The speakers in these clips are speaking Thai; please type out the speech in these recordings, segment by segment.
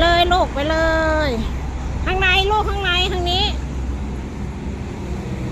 เลยลูกไปเลย ข้างในลูกข้างในทางนี้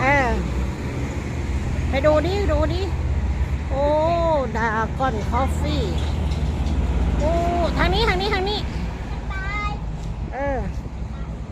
เออไปดูดิ ดูดิ โอ้ดาก้อนคอฟฟี่โอ้ทางนี้ทางนี้ทางนี้เออ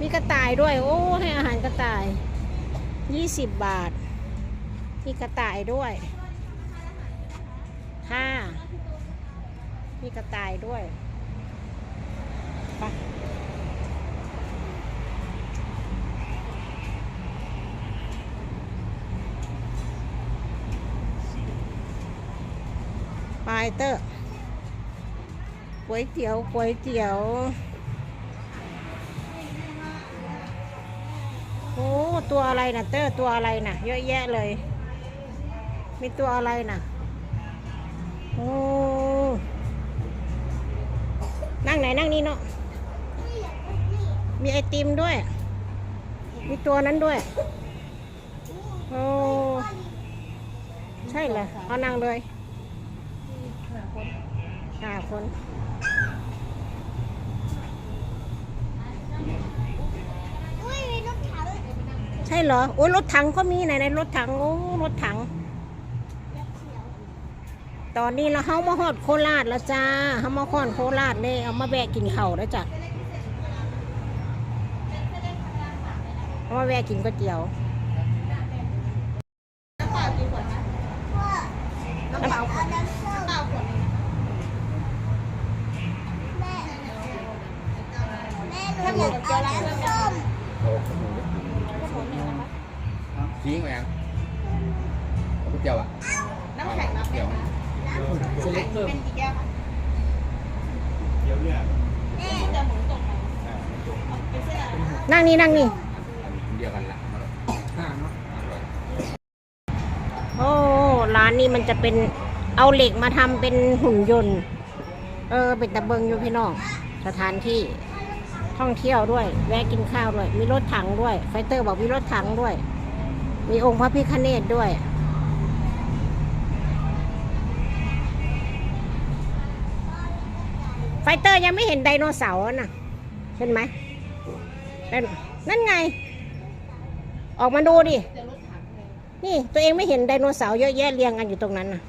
มีกระต่ายด้วย โอ้ให้อาหารกระต่ายยี่สิบบาท มีกระต่ายด้วยค่ะมีกระต่ายด้วย ไปไปเตอร์ก๋วยเตี๋ยวก๋วยเตี๋ยวโอ้ตัวอะไรนะเตอร์ตัวอะไรนะเยอะแยะเลย มีตัวอะไรนะโอ้นั่งไหนนั่งนี่เนาะ มีไอติมด้วย มีตัวนั้นด้วย โอ้ ใช่เหรอเอานั่งเลยห้าคนใช่เหรอ โอ้ยรถถังก็มีไหนในรถถัง โอ้ รถถัง ตอนนี้เราเข้ามาฮอดโคราชแล้วจ้าเข้ามาฮอดโคราชเลยเอามาแวะกินเข้าแล้วจ้ะ เอามาแวะกินก๋วยเตี๋ยว น้ำเปล่าขวดน้ำส้มแม่แม่หนูอยากเอาน้ำส้มโอ้โหชี้แหวงเอาก๋วยเตี๋ยวอะน้ำแข็งน้ำเดี๋ยวเล็กเพิ่มเป็นกี่แก้วคะแม่จะหมุนตกมาเป็นเส้นอะไรนั่งนี่นั่งนี่ เดียวกันละโอ้ร้านนี้มันจะเป็นเอาเหล็กมาทำเป็นหุ่นยนต์ เออ เป็นตะเบิงอยู่พี่น้องสถานที่ท่องเที่ยวด้วย แวะกินข้าวด้วย มีรถถังด้วย ไฟเตอร์บอกมีรถถังด้วย มีองค์พระพิฆเนศด้วย ไฟเตอร์ยังไม่เห็นไดโนเสาร์นะเห็นไหมนั่นนั่นไง ออกมาดูดิ นี่ตัวเองไม่เห็นไดโนเสาร์เยอะแยะเรียงกันอยู่ตรงนั้นน่ะ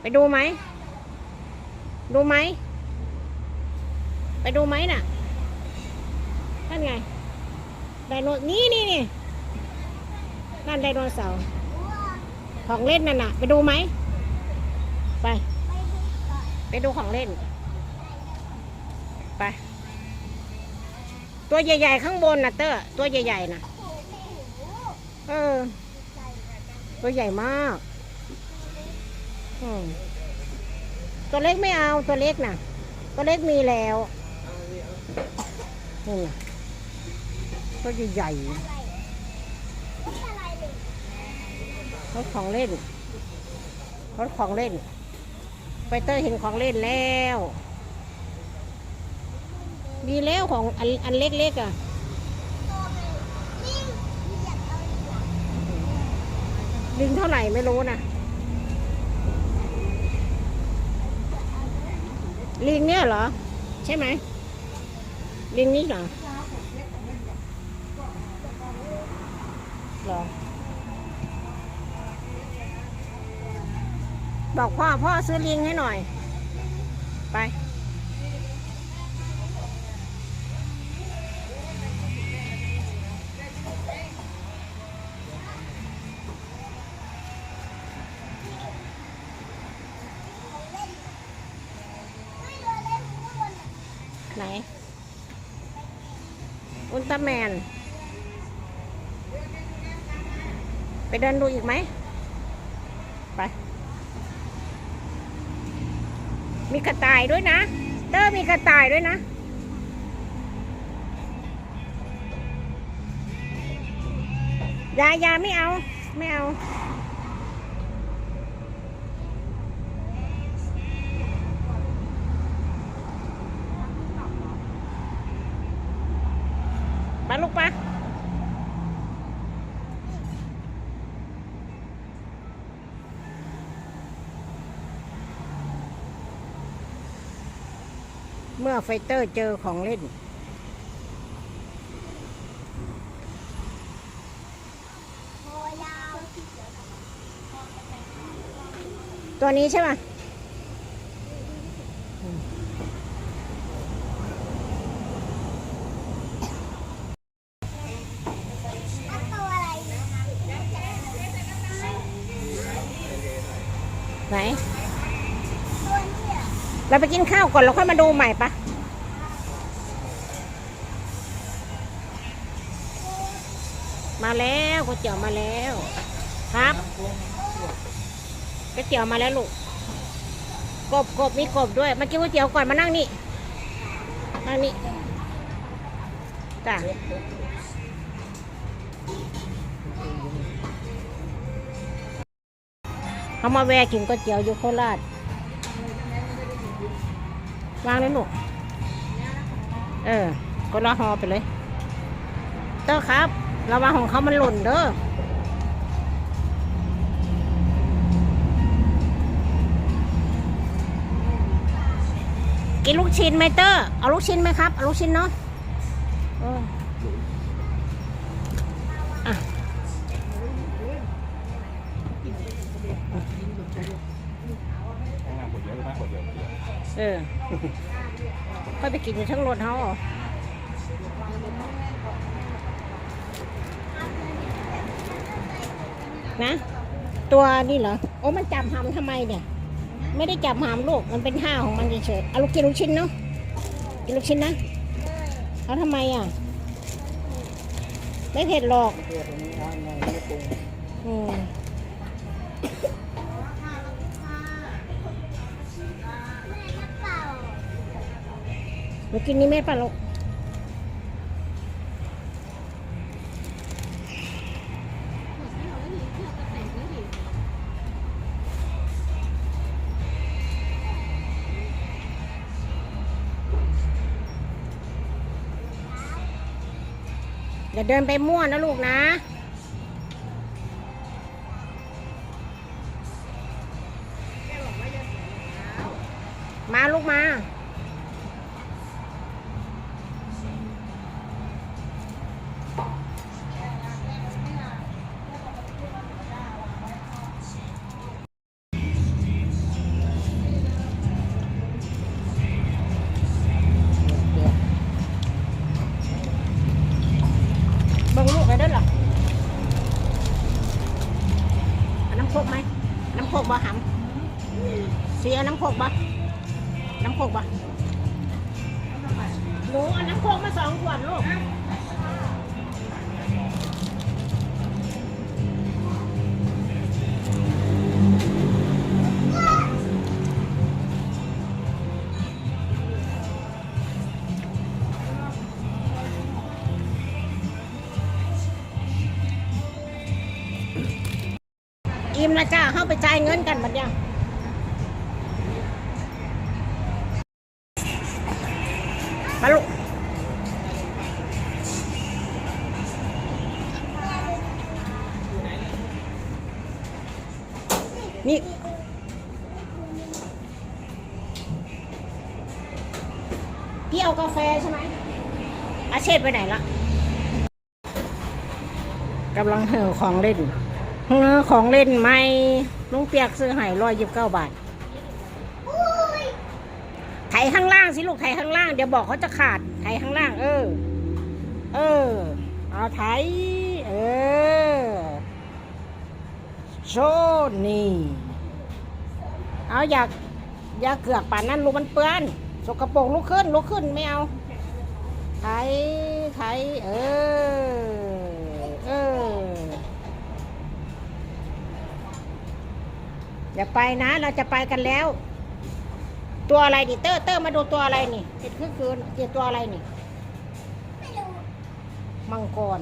ไปดูไหม ดูไหม ไปดูไหมน่ะนั่นไง ไดโน นี่นี่นี่นั่นไดโนเสาร์ ของเล่นนั่นน่ะ ไปดูไหม ไป ไปดูของเล่น ไป ตัวใหญ่ ๆ ข้างบนน่ะเตอร์ตัวใหญ่ ๆ น่ะ เออ ตัวใหญ่มากตัวเล็กไม่เอาตัวเล็กน่ะ ตัวเล็กมีแล้วนี่น่ะตัวใหญ่ๆรถของเล่นรถของเล่น ไปเตอร์เห็นของเล่นแล้วดีแล้วของอันอันเล็กๆอะ ยิ่งอยากเอาอีกอะ ลิงเท่าไหร่ไม่รู้นะลิงเนี่ยเหรอ ใช่ไหมลิงนี่เหรอเหรอบอกพ่อพ่อซื้อลิงให้หน่อย ไป อุลตร้าแมน ไปเดินดูอีกไหม ไป มีกระต่ายด้วยนะ เตอร์มีกระต่ายด้วยนะยายาไม่เอา ไม่เอา ปะเมื่อไฟเตอร์เจอของเล่น ตัวนี้ใช่ไหม อันตัวอะไร ไหน ตัวนี้ เรอเราไปกินข้าวก่อนแล้วค่อยมาดูใหม่ปะมาแล้วก๋วยเตี๋ยวมาแล้ว ครับก๋วยเตี๋ยวมาแล้วลูกกบกบมีกบด้วยมากินก๋วยเตี๋ยวก่อนมานั่งนี่นั่งนี่จ้ะเขามาแวะกินก๋วยเตี๋ยวอยู่โคราช วางเลยลูก เออก็ละหอไปเลย เตอครับ ระวังของเขามันหล่นเด้อกินลูกชิ้นไหมเตอร์เอาลูกชิ้นไหมครับ เอาลูกชิ้นเนาะ ข้างล่างขวดเดียวหรือข้างขวดเดียว เออค่อยไปกินอยู่ทั้งรถเขาเหรอนะ ตัวนี่เหรอ โอ้มันจับหำทำไมเนี่ย ไม่ได้จับหำลูก มันเป็นท่าของมันเฉยๆเอาลูกกินลูกชิ้นเนาะ กินลูกชิ้นนะ เอาทำไมอะ ไม่เผ็ดหรอกอืม หนูกินนี่ไม่ปะลูกอย่าเดินไปมั่วนะลูกนะมาลูกมาำเสียน้ำโคกบ่น้ำโคกบ่หนูเอาน้ำโคกมาสองขวดลูกอิ่มแล้วจ้าเข้าไปจ่ายเงินกันบัดยังมา นี่พี่เอากาแฟใช่ไหมอาเชษไปไหนละกำลังเห่อของเล่นเออของเล่นใหม่ลุงเปียกซื้อให้ร้อยยิบเก้าบาทอุ้ยไถข้างล่างสิลูกไถข้างล่าง เดี๋ยวบอกเขาจะขาดไถข้างล่าง เออ เออ เอาไถเออ โชว์นี่เอาอยากอยากเกือกป่านนั้นลูกมันเปื้อน สกปรกลุกขึ้นลุกขึ้นไม่เอาไถไถเออเอออย่าไปนะเราจะไปกันแล้ว ตัวอะไรดิเตอร์เตอร์มาดูตัวอะไรนี่เห็ดคือคืนเจอตัวอะไรนี่มังกร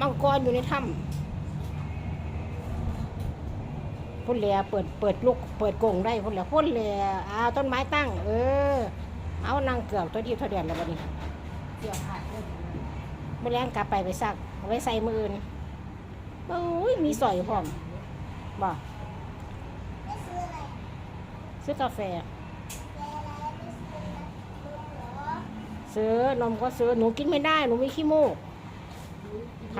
มังกรอยู่ในถ้ำ พุ่นเหลียเปิดเปิดลูกเปิดกรงได้พุ่นเหลียพุ่นเหลียเอาต้นไม้ตั้ง เออ เอานางเกือบตัวดีเท่าเดือนแล้วบัดนี้เกือบขาดไม่แรงกลับไปไปซักเอาไว้ใส่มืออื่นโอ้ยมีสอยพร้อมบ่ไม่ซื้ออะไรซื้อกาแฟแกอะไรซื้อนมก็ซื้อหนูกินไม่ได้หนูมีขี้มูกไถ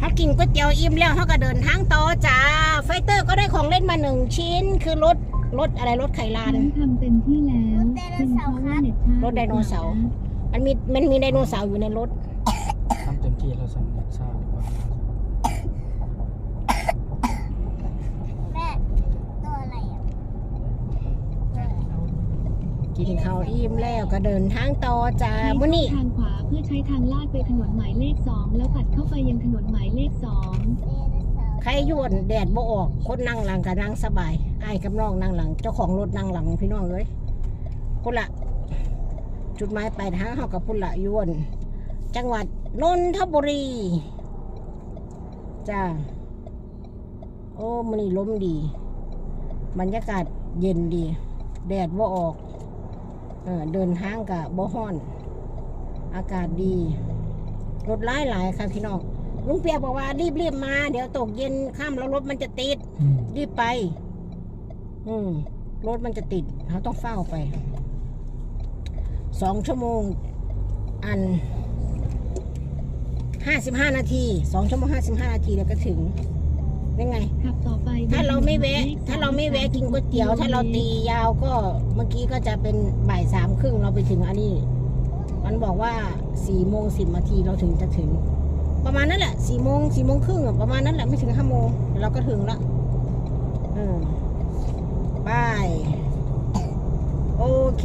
ถ้า กินก๋วยเตี๋ยวอิ่มแล้วเขาก็เดินทางต่อจ้า ไฟเตอร์ก็ได้ของเล่นมาหนึ่งชิ้น คือรถรถอะไรรถไขลานน้องทำเต็มที่แล้วเป็นเพราะว่าเน็ตช้ารถไดโนเสาร์มันมีมันมีไดโนเสาร์อยู่ในรถ ทำเต็มที่เราสั่งเน็ตซ่าดีกว่า แม่ตัวอะไรอะ กินข้าวอิ่มแล้วก็เดินทางต่อจ้าใช้มื่อนี้ทางขวาเพื่อใช้ทางลาดไปถนนหมายเลขสองแล้วตัดเข้าไปยังถนนหมายเลขสองเดโนเสาร์ใครยวนแดดบ่ออกคนนั่งหลังก็นั่งสบายไอ้ายกับน้องนั่งหลัง เจ้าของรถนั่งหลังพี่น้องเลยพุ่นละจุดหมายปลายทางเขากับพุ่นละยวน จังหวัดนนทบุรีจ้าโอ้มันนี่ลมดี บรรยากาศเย็นดี แดดบ่ออก เออเดินทางกับบ่ฮ้อน อากาศดีรถหลายหลายๆค่ะพี่น้องลุงเปียกบอกว่ารีบรีบๆมา เดี๋ยวตกเย็นค่ำแล้วรถมันจะติด รีบไป อืมรถมันจะติดเขาต้องเฝ้าไปสองชั่วโมง อันห้าสิบห้านาทีสองชั่วโมงห้าสิบห้านาทีเดี๋ยวก็ถึง ยังไง ขับต่อไปถ้าเราไม่แวะ ถ้าเราไม่แวะกินก๋วยเตี๋ยว ถ้าเราตียาวก็เมื่อกี้ก็จะเป็นบ่ายสามครึ่งเราไปถึงอันนี้ มันบอกว่าสี่โมงสิบนาทีเราถึงจะถึง ประมาณนั้นแหละสี่โมงสี่โมงครึ่งอะประมาณนั้นแหละไม่ถึงห้าโมงเดี๋ยวเราก็ถึงละอืมไปโอเค